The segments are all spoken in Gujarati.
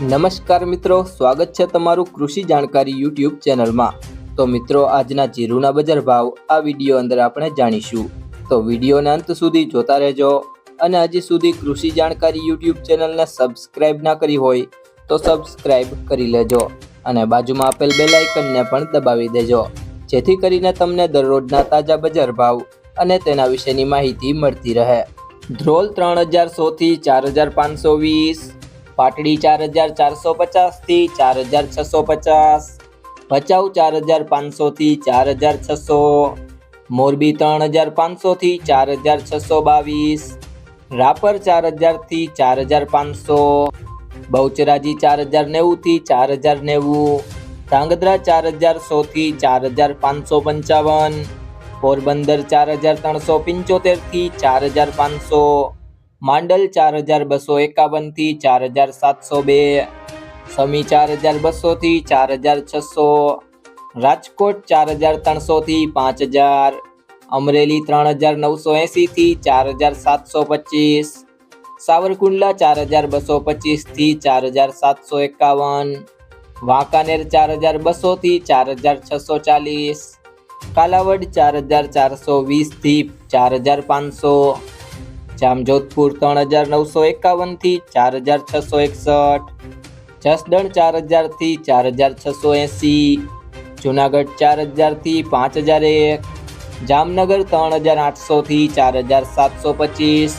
નમસ્કાર મિત્રો, સ્વાગત છે તમારું કૃષિ જાણકારી યુટ્યુબ ચેનલમાં. તો મિત્રો, આજના જીરુના બજાર ભાવ આ વીડિયો અંદર આપણે જાણીશું. તો વિડીયોને અંત સુધી જોતા રહેજો અને હજી સુધી કૃષિ જાણકારી યુટ્યુબ ચેનલને સબસ્ક્રાઇબ ના કરી હોય તો સબસ્ક્રાઇબ કરી લેજો અને બાજુમાં આપેલ બેલ આઇકનને પણ દબાવી દેજો. જેથી કરીને તમને દરરોજના તાજા બજાર ભાવ અને તેના વિશેની માહિતી મળતી રહે. ધ્રોલ ત્રણ હજાર સોથી ચાર હજાર પાંચસો વીસ પાટડી ચાર હજાર ચારસો પચાસથી ચાર હજાર છસો પચાસ ભચાઉ ચાર હજાર પાંચસોથી ચાર હજાર છસો મોરબી ત્રણ હજાર પાંચસોથી ચાર હજાર છસો બાવીસ રાપર ચાર હજારથી ચાર હજાર પાંચસો બહુચરાજી ચાર હજાર નેવુંથી ચાર હજાર નેવું ધ્રાંગધ્રા ચાર હજાર સોથી ચાર હજાર પાંચસો પંચાવન પોરબંદર ચાર હજાર ત્રણસો પંચોતેરથી ચાર હજાર પાંચસો માંડલ ચાર હજાર બસો એકાવનથી ચાર હજાર સાતસો બે સમી ચાર હજાર બસોથી ચાર હજાર છસો રાજકોટ ચાર હજાર ત્રણસોથી પાંચ હજાર અમરેલી ત્રણ હજાર નવસો એંસીથી ચાર હજાર સાતસો પચીસ સાવરકુંડલા ચાર હજાર બસો પચીસથી ચાર હજાર સાતસો એકાવન વાંકાનેર ચાર હજાર બસોથી ચાર હજાર છસો ચાલીસ કાલાવડ ચાર હજાર ચારસો વીસથી ચાર હજાર પાંચસો જામજોધપુર ત્રણ હજાર નવસો એકાવનથી ચાર હજાર છસો એકસઠ. જસદણ ચાર હજારથી ચાર હજાર છસો એંસી. જુનાગઢ ચાર હજારથી પાંચ હજાર એક. જામનગર ત્રણ હજાર આઠસોથી ચાર હજાર સાતસો પચીસ.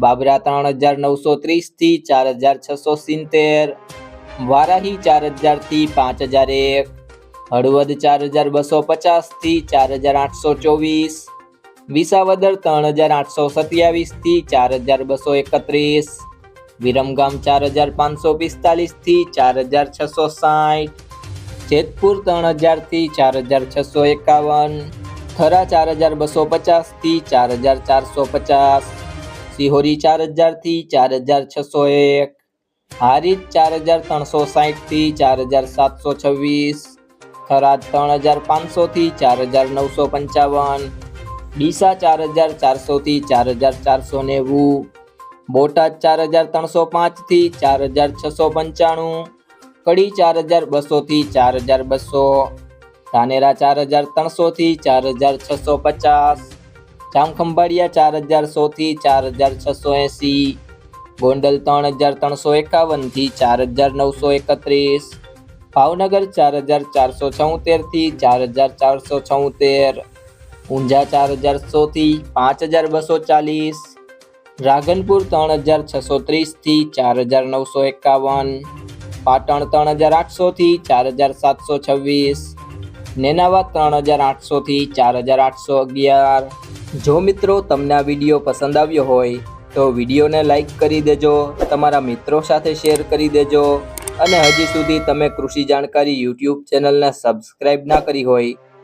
બાબરા ત્રણ હજાર નવસો ત્રીસથી ચાર હજાર છસો સિત્તેર. વારાહી ચાર હજારથી પાંચ હજાર એક. હળવદ ચાર હજાર બસો પચાસથી ચાર હજાર આઠસો ચોવીસ. વિસાવદર ત્રણ હજાર આઠસો સત્યાવીસથી ચાર હજાર બસો એકત્રીસ વિરમગામ ચાર હજાર પાંચસો પિસ્તાલીસથી ચાર હજાર છસો સાઠ જેતપુર ત્રણ હજારથી ચાર હજાર છસો એકાવન થરા ચાર હજાર બસો પચાસથી ચાર હજાર ચારસો પચાસ સિહોરી ચાર હજારથી ચાર હજાર છસો એક હારીજ ચાર હજાર ત્રણસો સાઠથી ચાર હજાર સાતસો છવ્વીસ થરાદ ત્રણ હજાર પાંચસોથી ચાર હજાર નવસો પંચાવન ડીસા ચાર હજાર ચારસોથી ચાર હજાર ચારસો નેવું બોટાદ ચાર હજાર ત્રણસો પાંચથી ચાર હજાર છસો પંચાણું કડી ચાર હજાર બસોથી ચાર હજાર બસો ધાનેરા ચાર હજાર ત્રણસોથી ચાર હજાર છસો પચાસ જામખંભાળિયા ચાર હજાર સોથી ચાર હજાર છસો એંસી ગોંડલ ત્રણ હજાર ત્રણસો એકાવનથી ચાર હજાર નવસો એકત્રીસ ભાવનગર ચાર હજાર ચારસો છોતેરથી ચાર હજાર ચારસો છોતેર ઊંઝા ચાર હજાર સોથી પાંચ હજાર બસો ચાલીસ, રાધનપુર ત્રણ હજાર છસો ત્રીસથી ચાર હજાર નવસો એકાવન, પાટણ ત્રણ હજાર આઠસોથી ચાર હજાર સાતસો છવ્વીસ, નેનાવા ત્રણ હજાર આઠસોથી ચાર હજાર આઠસો અગિયાર. જો મિત્રો તમને આ વીડિયો પસંદ આવ્યો હોય, તો વિડીયોને લાઈક કરી દેજો, તમારા મિત્રો સાથે શેર કરી દેજો, અને હજી સુધી તમે કૃષિ જાણકારી યુટ્યુબ ચેનલને સબસ્ક્રાઈબ ના કરી હોય